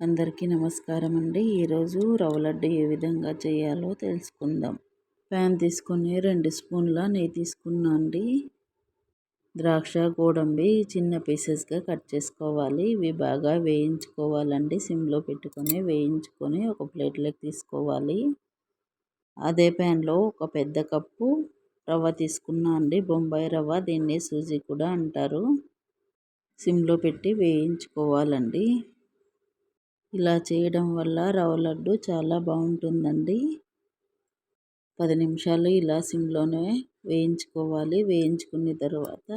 అందరికీ నమస్కారం అండి ఈరోజు రవ్వ లడ్డు ఏ విధంగా చేయాలో తెలుసుకుందాం. ప్యాన్ తీసుకొని రెండు స్పూన్ల నెయ్యి తీసుకున్నా అండి ద్రాక్ష గోడంబి చిన్న పీసెస్గా కట్ చేసుకోవాలి. ఇవి బాగా వేయించుకోవాలండి. సిమ్లో పెట్టుకొని వేయించుకొని ఒక ప్లేట్లోకి తీసుకోవాలి. అదే ప్యాన్లో ఒక పెద్ద కప్పు రవ్వ తీసుకున్నా అండి బొంబాయి రవ్వ దీన్ని సూజీ కూడా అంటారు. సిమ్లో పెట్టి వేయించుకోవాలండి. ఇలా చేయడం వల్ల రవ్వ లడ్డు చాలా బాగుంటుందండి. పది నిమిషాలు ఇలా సిమ్లోనే వేయించుకోవాలి. వేయించుకున్న తర్వాత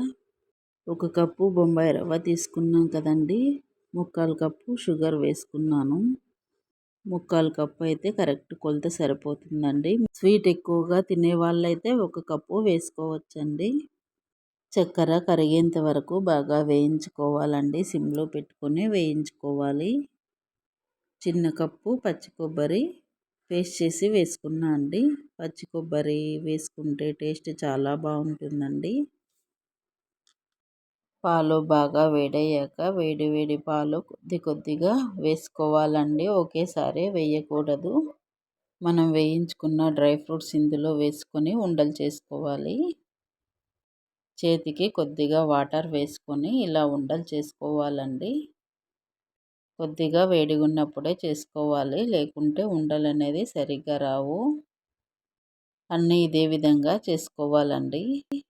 ఒక కప్పు బొంబాయి రవ్వ తీసుకున్నాం కదండి. ముక్కాలు కప్పు షుగర్ వేసుకున్నాను. ముక్కాలు కప్పు అయితే కరెక్ట్ కొలత సరిపోతుందండి. స్వీట్ ఎక్కువగా తినే వాళ్ళైతే ఒక కప్పు వేసుకోవచ్చండి. చక్కెర కరిగేంత వరకు బాగా వేయించుకోవాలండి. సిమ్లో పెట్టుకొని వేయించుకోవాలి. చిన్న కప్పు పచ్చి కొబ్బరి పేస్ట్ చేసి వేసుకున్నా అండి. పచ్చి కొబ్బరి వేసుకుంటే టేస్ట్ చాలా బాగుంటుందండి. పాలు బాగా వేడయ్యాక వేడి వేడి పాలు కొద్ది కొద్దిగా వేసుకోవాలండి. ఒకేసారి వేయకూడదు. మనం వేయించుకున్న డ్రై ఫ్రూట్స్ ఇందులో వేసుకొని ఉండలు చేసుకోవాలి. చేతికి కొద్దిగా వాటర్ వేసుకొని ఇలా ఉండలు చేసుకోవాలండి. కొద్దిగా వేడిగా ఉన్నప్పుడే చేసుకోవాలి. లేకుంటే ఉండలు అనేది సరిగ్గా రావు. అన్నీ ఇదే విధంగా చేసుకోవాలండి.